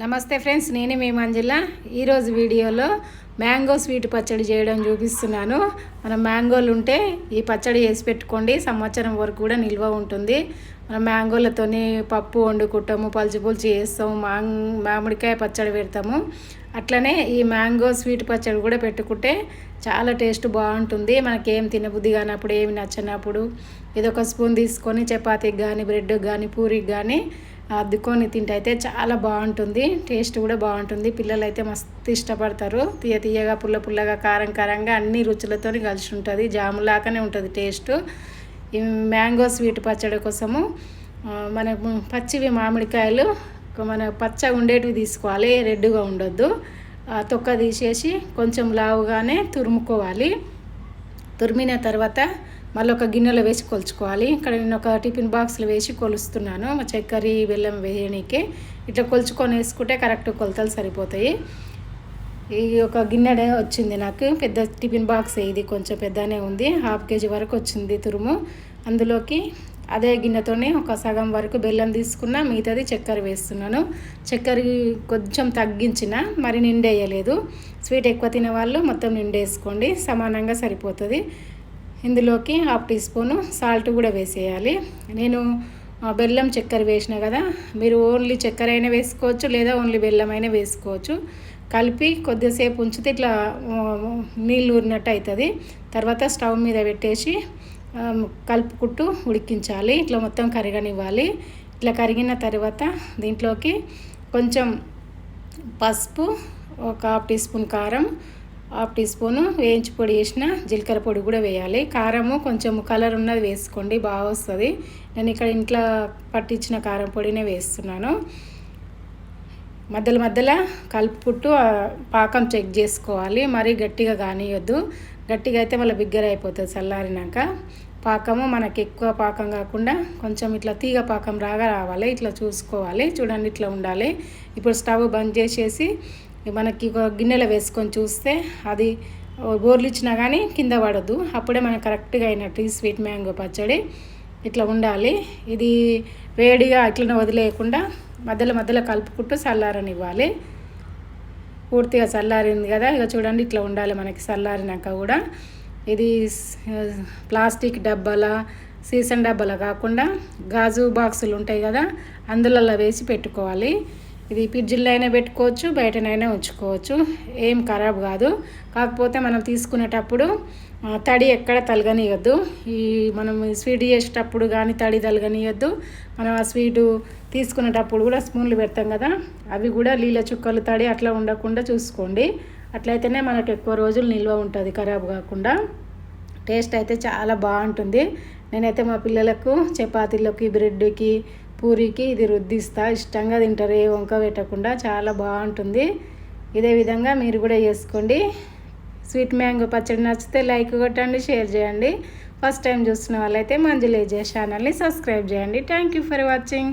నమస్తే ఫ్రెండ్స్ నేనే మీ మంజుల. ఈరోజు వీడియోలో మ్యాంగో స్వీట్ పచ్చడి చేయడం చూపిస్తున్నాను. మనం మ్యాంగోలు ఉంటే ఈ పచ్చడి చేసి పెట్టుకోండి. సంవత్సరం వరకు కూడా నిల్వ ఉంటుంది. మనం మ్యాంగోలతోని పప్పు వండుకుంటాము పలుచు పులుచు చేస్తాము మాంగ్ మామిడికాయ పచ్చడి పెడతాము. అట్లనే ఈ మ్యాంగో స్వీట్ పచ్చడి కూడా పెట్టుకుంటే చాలా టేస్ట్ బాగుంటుంది. మనకేం తినబుద్ధి కానప్పుడు ఏమి నచ్చినప్పుడు ఇదొక స్పూన్ తీసుకొని చపాతీకి కానీ బ్రెడ్కి కానీ పూరికి కానీ అద్దుకొని తింటే అయితే చాలా బాగుంటుంది టేస్ట్ కూడా బాగుంటుంది. పిల్లలు అయితే మస్తు ఇష్టపడతారు. తీయ తీయగా పుల్ల పుల్లగా కారం కారంగా అన్ని రుచులతో కలిసి ఉంటుంది జాములాగానే ఉంటుంది టేస్ట్. ఈ మ్యాంగో స్వీట్ పచ్చడి కోసము మన పచ్చివి మామిడికాయలు మన పచ్చగా ఉండేటివి తీసుకోవాలి రెడ్గా ఉండొద్దు. తొక్క తీసేసి కొంచెం లావుగానే తురుముకోవాలి. తురిమిన తర్వాత మళ్ళీ ఒక గిన్నెలో వేసి కొలుచుకోవాలి. ఇక్కడ నేను ఒక టిఫిన్ బాక్స్లో వేసి కొలుస్తున్నాను. మా చక్కెర బెల్లం వేయడానికి ఇట్లా కొలుచుకొని వేసుకుంటే కరెక్ట్ కొలతలు సరిపోతాయి. ఈ ఒక గిన్నెడే వచ్చింది నాకు. పెద్ద టిఫిన్ బాక్స్ ఇది కొంచెం పెద్దనే ఉంది. హాఫ్ కేజీ వరకు వచ్చింది తురుము. అందులోకి అదే గిన్నెతోనే ఒక సగం వరకు బెల్లం తీసుకున్న మిగతాది చక్కెర వేస్తున్నాను. చక్కెర కొంచెం తగ్గించిన మరి నిండేయలేదు. స్వీట్ ఎక్కువ తినే వాళ్ళు మొత్తం నిండేసుకోండి. సమానంగా సరిపోతుంది. ఇందులోకి హాఫ్ టీ స్పూను సాల్ట్ కూడా వేసేయాలి. నేను బెల్లం చక్కెర వేసిన కదా మీరు ఓన్లీ చక్కెర అయినా వేసుకోవచ్చు లేదా ఓన్లీ బెల్లం అయినా వేసుకోవచ్చు. కలిపి కొద్దిసేపు ఉంచితే ఇట్లా నీళ్ళు ఊరినట్టు అవుతుంది తర్వాత స్టవ్ మీద పెట్టేసి కలుపుకుంటూ ఉడికించాలి. ఇట్లా మొత్తం కరగనివ్వాలి. ఇట్లా కరిగిన తర్వాత దీంట్లోకి కొంచెం పసుపు ఒక హాఫ్ టీ స్పూన్ కారం హాఫ్ టీ స్పూను వేయించి పొడి వేసిన జీలకర్ర పొడి కూడా వేయాలి. కారము కొంచెం కలర్ ఉన్నది వేసుకోండి బాగా వస్తుంది. నేను ఇక్కడ ఇంట్లో పట్టించిన కారం పొడినే వేస్తున్నాను. మధ్యలో మధ్యలో కలుపుకుంటూ పాకం చెక్ చేసుకోవాలి. మరీ గట్టిగా కానియొద్దు. గట్టిగా అయితే మళ్ళీ బిగ్గర అయిపోతుంది చల్లారినాక. పాకము మనకి ఎక్కువ పాకం కాకుండా కొంచెం ఇట్లా తీగ పాకం రాగా రావాలి. ఇట్లా చూసుకోవాలి. చూడండి ఇట్లా ఉండాలి. ఇప్పుడు స్టవ్ బంద్ చేసేసి మనకి ఒక గిన్నెలో వేసుకొని చూస్తే అది బోర్లు ఇచ్చినా కానీ కింద పడద్దు అప్పుడే మనకు కరెక్ట్గా అయినట్టు ఈ స్వీట్ మ్యాంగో పచ్చడి ఇట్లా ఉండాలి. ఇది వేడిగా ఇట్లనే వదిలేయకుండా మధ్యలో మధ్యలో కలుపుకుంటూ చల్లారనివ్వాలి. పూర్తిగా చల్లారింది కదా. ఇక చూడండి ఇట్లా ఉండాలి మనకి చల్లారినాక కూడా. ఇది ప్లాస్టిక్ డబ్బాల సీసన్ డబ్బాల కాకుండా గాజు బాక్సులు ఉంటాయి కదా అందులో వేసి పెట్టుకోవాలి. ఇది ఫ్రిడ్జ్లో అయినా పెట్టుకోవచ్చు బయటనైనా ఉంచుకోవచ్చు. ఏం ఖరాబ్ కాదు. కాకపోతే మనం తీసుకునేటప్పుడు తడి ఎక్కడ తలగనియద్దు. ఈ మనం స్వీట్ చేసేటప్పుడు కానీ తడి తలగనియద్దు. మనం ఆ స్వీటు తీసుకునేటప్పుడు కూడా స్పూన్లు పెడతాం కదా. అవి కూడా నీళ్ళ చుక్కలు తడి అట్లా ఉండకుండా చూసుకోండి. అట్లయితేనే మనకు ఎక్కువ రోజులు నిల్వ ఉంటుంది ఖరాబ్ కాకుండా. టేస్ట్ అయితే చాలా బాగుంటుంది. నేనైతే మా పిల్లలకు చపాతీలకి బ్రెడ్కి పూరికి ఇది రుద్దిస్తా ఇష్టంగా తింటారు. ఏ వంక పెట్టకుండా చాలా బాగుంటుంది. ఇదే విధంగా మీరు కూడా చేసుకోండి. స్వీట్ మ్యాంగో పచ్చడి నచ్చితే లైక్ కొట్టండి షేర్ చేయండి. ఫస్ట్ టైం చూస్తున్న వాళ్ళైతే మంజులేజే ఛానల్ని సబ్స్క్రైబ్ చేయండి. Thank you for watching.